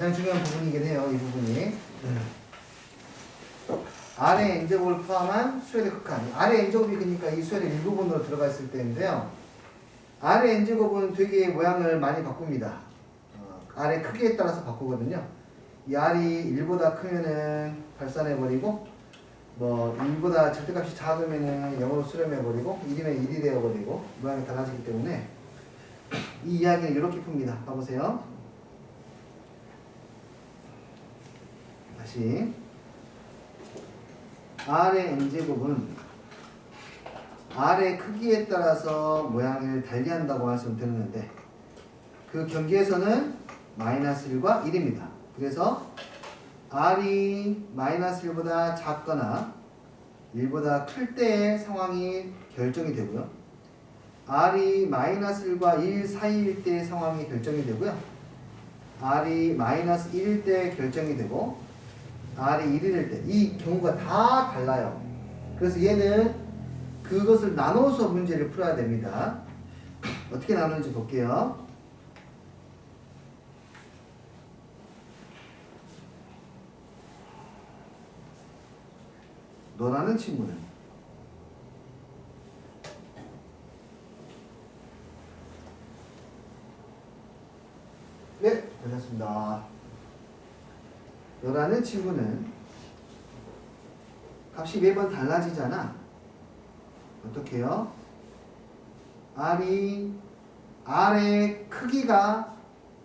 가장 중요한 부분이긴 해요. 이 부분이. 아래 n제곱을 포함한 수열의 극한. 아래 n제곱이 그러니까 이 수열의 일부분으로 들어가 있을 때인데요. 아래 n제곱은 되게 모양을 많이 바꿉니다. 어, 아래 크기에 따라서 바꾸거든요. 이 r이 1보다 크면은 발산해버리고 뭐 1보다 절대값이 작으면은 0으로 수렴해버리고 1이면 1이 되어버리고 모양이 달라지기 때문에 이 이야기는 이렇게 풉니다. 봐보세요. 다시 R의 n제곱은 R의 크기에 따라서 모양을 달리한다고 말씀드렸는데 그 경계에서는 마이너스 1과 1입니다. 그래서 R이 마이너스 1보다 작거나 1보다 클 때의 상황이 결정이 되고요. R이 마이너스 1과 1 사이일 때의 상황이 결정이 되고요. R이 마이너스 1일 때 결정이 되고 R이 1일 때 이 경우가 다 달라요. 그래서 얘는 그것을 나눠서 문제를 풀어야 됩니다. 어떻게 나누는지 볼게요. 너라는 친구는 네, 되셨습니다. 너라는 친구는 값이 매번 달라지잖아. 어떻게 해요? R이 R의 크기가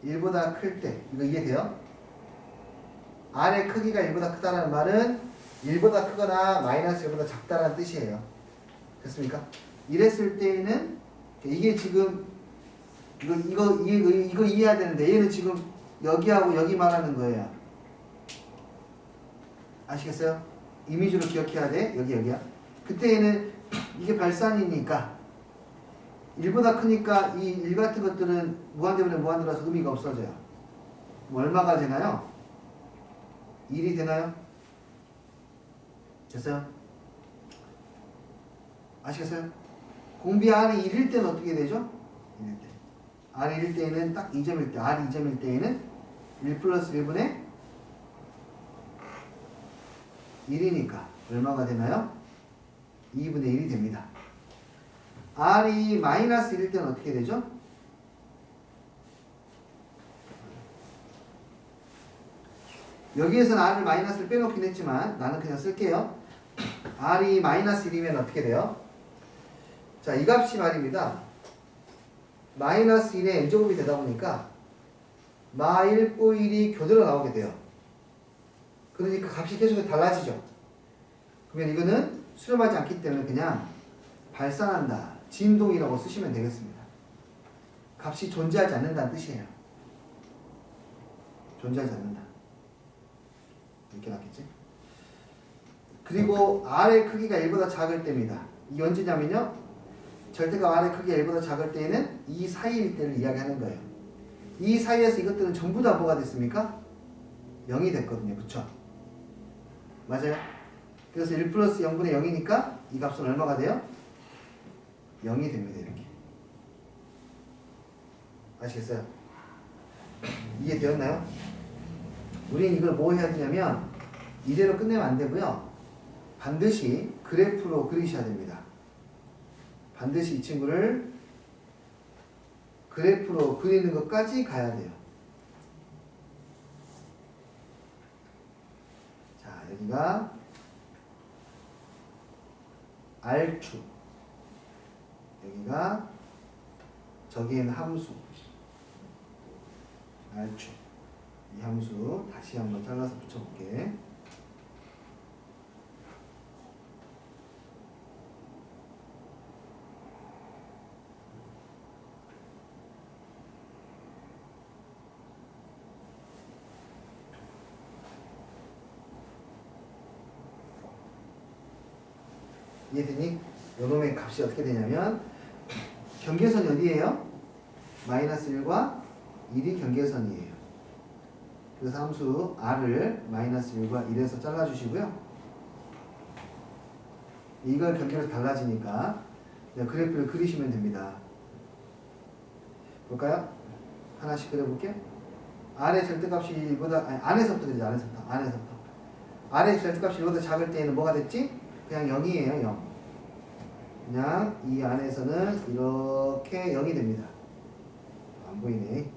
1보다 클 때, 이거 이해돼요? R의 크기가 1보다 크다는 말은 1보다 크거나 마이너스 1보다 작다는 뜻이에요. 됐습니까? 이랬을 때에는 이게 지금 이거 이거 이거 이거 이해해야 되는데 얘는 지금 여기하고 여기 말하는 거예요. 아시겠어요? 이미지로 기억해야 돼. 여기 여기야. 그때에는 이게 발산이니까 1보다 크니까 이일 같은 것들은 무한대분에 무한대라서 의미가 없어져요. 뭐 얼마가 되나요? 1이 되나요? 됐어요? 아시겠어요? 공비 R이 1일 때는 어떻게 되죠? 1일 때. R이 1일 때에는 딱 2점일 때, R이 2점일 때에는 1 플러스 1분의 1이니까 얼마가 되나요? 2분의 1이 됩니다. R이 마이너스 1일 때는 어떻게 되죠? 여기에서는 R을 마이너스를 빼놓긴 했지만 나는 그냥 쓸게요. R이 마이너스 1이면 어떻게 돼요? 자, 이 값이 말입니다. 마이너스 1의 n제곱이 되다 보니까 마1 꼬1이 교대로 나오게 돼요. 그러니까 값이 계속 달라지죠. 그러면 이거는 수렴하지 않기 때문에 그냥 발산한다. 진동이라고 쓰시면 되겠습니다. 값이 존재하지 않는다는 뜻이에요. 존재하지 않는다. 이렇게 놨겠지? 그리고 R의 크기가 1보다 작을 때입니다. 이게 언제냐면요. 절대값 R의 크기가 1보다 작을 때에는 이 사이일 때를 이야기하는 거예요. 이 사이에서 이것들은 전부 다 뭐가 됐습니까? 0이 됐거든요. 그쵸? 맞아요? 그래서 1 플러스 0분의 0이니까 이 값은 얼마가 돼요? 0이 됩니다. 이렇게. 아시겠어요? 이해되었나요? 우리는 이걸 뭐 해야 되냐면 이대로 끝내면 안 되고요. 반드시 그래프로 그리셔야 됩니다. 반드시 이 친구를 그래프로 그리는 것까지 가야 돼요. 자, 여기가 R축. 여기가 저기엔 함수. R축. 이 함수 다시 한번 잘라서 붙여볼게. 이해되니? 요놈의 값이 어떻게 되냐면 경계선이 어디예요? 마이너스 1과 1이 경계선이에요. 그래서 함수 r을 마이너스 1과 1에서 잘라주시고요. 이걸 경계로 달라지니까 그래프를 그리시면 됩니다. 볼까요? 하나씩 그려볼게요. R의 절대값이 1보다 아니 안에서부터 그지 안에서부터 안에서부터 R의 절대값이 1보다 작을 때에는 뭐가 됐지? 그냥 0이에요 0 그냥 이 안에서는 이렇게 0이 됩니다. 안 보이네.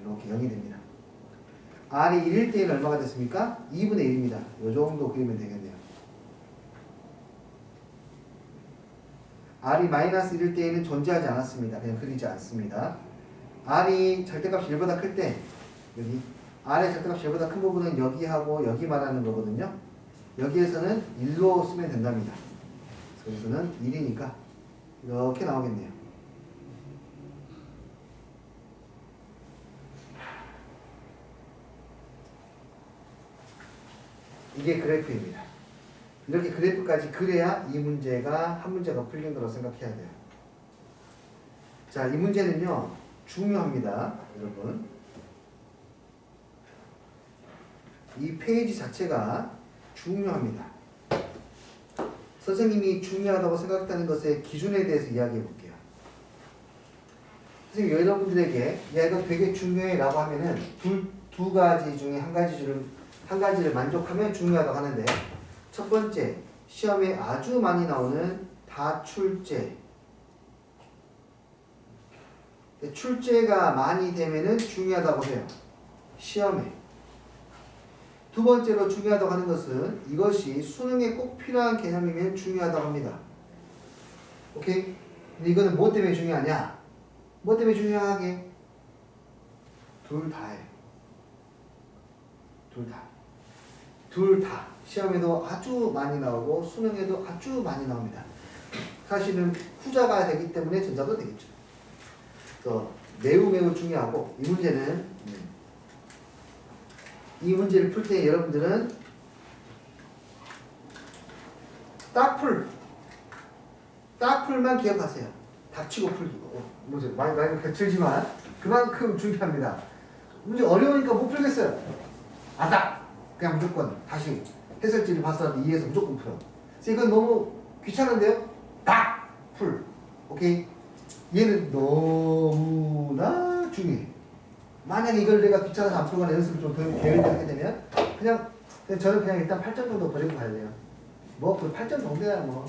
이렇게 0이 됩니다. R이 1일 때에는 얼마가 됐습니까? 2분의 1입니다. 요 정도 그리면 되겠네요. R이 마이너스 1일 때에는 존재하지 않았습니다. 그냥 그리지 않습니다. R이 절대값이 1보다 클 때 여기 R의 절대값이 1보다 큰 부분은 여기하고 여기 말하는 거거든요. 여기에서는 1로 쓰면 된답니다. 그래서는 1이니까 이렇게 나오겠네요. 이게 그래프입니다. 이렇게 그래프까지 그래야 이 문제가 한 문제가 풀린 거라고 생각해야 돼요. 자, 이 문제는요. 중요합니다. 여러분. 이 페이지 자체가 중요합니다. 선생님이 중요하다고 생각했다는 것의 기준에 대해서 이야기해 볼게요. 선생님 여러분들에게 야 이거 되게 중요해라고 하면은 두, 두 가지 중에 한 가지를 한 가지를 만족하면 중요하다고 하는데 첫 번째 시험에 아주 많이 나오는 다출제 출제가 많이 되면은 중요하다고 해요. 시험에 두 번째로 중요하다고 하는 것은 이것이 수능에 꼭 필요한 개념이면 중요하다고 합니다. 오케이? 근데 이거는 뭐 때문에 중요하냐? 뭐 때문에 중요하게? 둘 다예요. 둘 다. 둘 다. 시험에도 아주 많이 나오고 수능에도 아주 많이 나옵니다. 사실은 후자가 되기 때문에 전자도 되겠죠. 또 매우 매우 중요하고 이 문제는 음, 이 문제를 풀 때 여러분들은 딱풀 딱풀만 기억하세요. 닥치고 풀기. 어, 뭐지? 많이 많이 거칠지만 그만큼 중요합니다. 문제 어려우니까 못 풀겠어요. 아다. 그냥 무조건 다시 해설지를 봤어도 이해해서 무조건 풀어. 이건 너무 귀찮은데요? 딱 풀. 오케이. 얘는 너무나 중요해. 만약에 이걸 내가 귀찮아서 안 풀거나 연습을 좀 게을리하게 되면 그냥, 저는 그냥 일단 8점 정도 버리고 돼요. 뭐그 8점 정도야 뭐.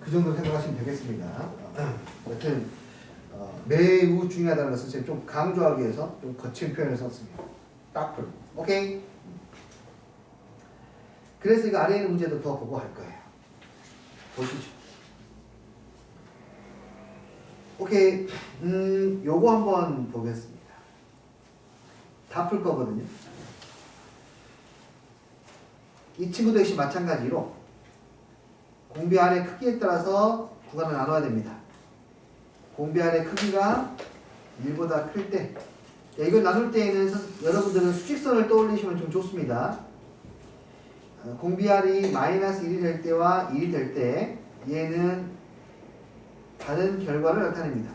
그 정도 생각하시면 되겠습니다. 여튼 어, 매우 중요하다는 것을 제가 좀 강조하기 위해서 좀 거친 표현을 썼습니다. 딱풀. 오케이? 그래서 이거 아래에 있는 문제도 더 보고 할 거예요. 보시죠. 오케이. 음, 요거 한번 보겠습니다. 다 풀 거거든요. 이 친구도 역시 마찬가지로 공비안의 크기에 따라서 구간을 나눠야 됩니다. 공비안의 크기가 1보다 클 때, 야, 이걸 나눌 때에는 서- 여러분들은 수직선을 떠올리시면 좀 좋습니다. 어, 공비알이 마이너스 1이 될 때와 1이 될 때, 얘는 다른 결과를 나타냅니다.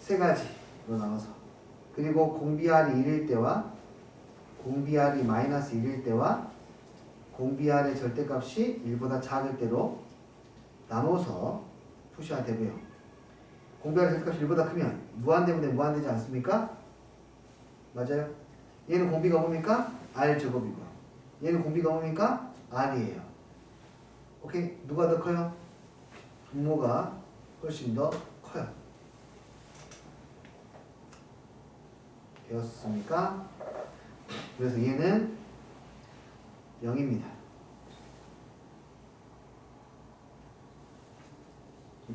세 가지로 나눠서 그리고 공비알이 1일 때와 공비알이 마이너스 1일 때와 공비알의 절대값이 1보다 작을 때로 나눠서 푸셔야 되고요. 공비알의 절대값이 1보다 크면 무한대분의 무한되지 않습니까? 맞아요. 얘는 공비가 뭡니까? R 제곱이고 얘는 공비가 뭡니까? R이에요. 오케이 누가 더 커요? 분모가 훨씬 더 커요. 되었습니까? 그래서 얘는 0입니다.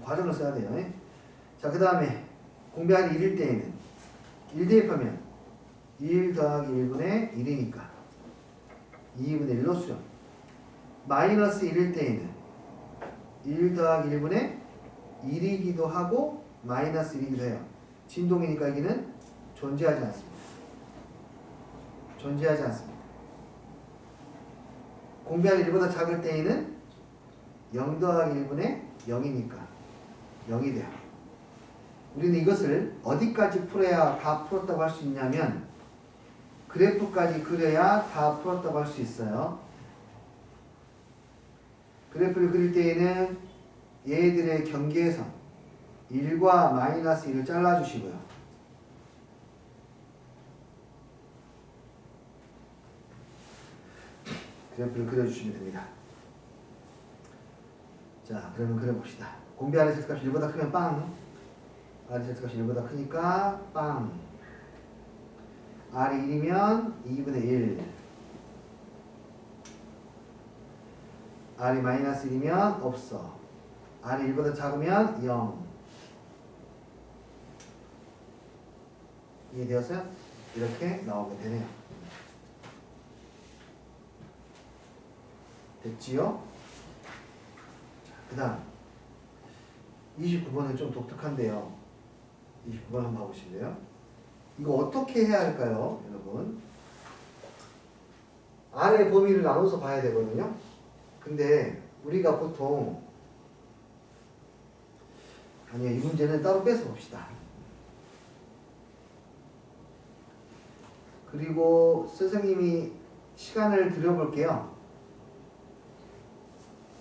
과정을 써야 돼요. 예? 자, 그 다음에 공배하기 1일 때에는 1 대입하면 1 더하기 1분의 1이니까 2분의 1로 수렴. 마이너스 1일 때에는 1 더하기 1분의 1이기도 하고 마이너스 1이기도 해요. 진동이니까 여기는 존재하지 않습니다. 존재하지 않습니다. 공비하기 1보다 작을 때에는 0 더하기 1분의 0이니까 0이 돼요. 우리는 이것을 어디까지 풀어야 다 풀었다고 할 수 있냐면 그래프까지 그려야 다 풀었다고 할 수 있어요. 그래프를 그릴 때에는 얘들의 경계선 1과 마이너스 1을 잘라주시고요. 그래프를 그려주시면 됩니다. 자, 그러면 그려봅시다. 공비 RSS 값이 1보다 크면 빵. RSS 값이 1보다 크니까 빵. R이 1이면 2분의 1. R이 마이너스 1이면 없어. R이 1보다 작으면 0. 이해되었어요? 이렇게 나오게 되네요. 됐지요? 그 다음 29번은 좀 독특한데요. 29번 한번 봐보실래요? 이거 어떻게 해야 할까요, 여러분? R의 범위를 나눠서 봐야 되거든요. 근데 우리가 보통 아니요 이 문제는 따로 빼서 봅시다. 그리고 선생님이 시간을 들여볼게요.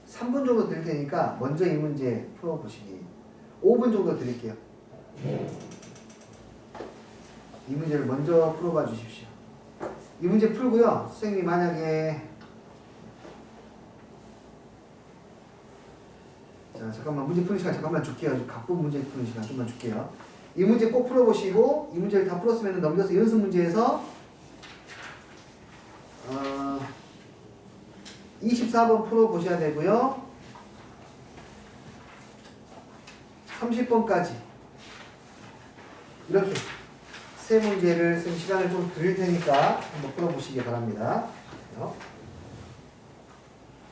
3분 정도 드릴 테니까 먼저 이 문제 풀어보시기 5분 정도 드릴게요. 이 문제를 먼저 풀어봐 주십시오. 이 문제 풀고요. 선생님이 만약에 자 잠깐만 문제 푸는 시간 잠깐만 줄게요. 각본 문제 푸는 시간 좀만 줄게요. 이 문제 꼭 풀어보시고 이 문제를 다 풀었으면 넘겨서 연습 문제에서 어, 24번 풀어보셔야 되고요. 30번까지 이렇게 세 문제를 쓴 시간을 좀 드릴 테니까 한번 풀어보시기 바랍니다. 어?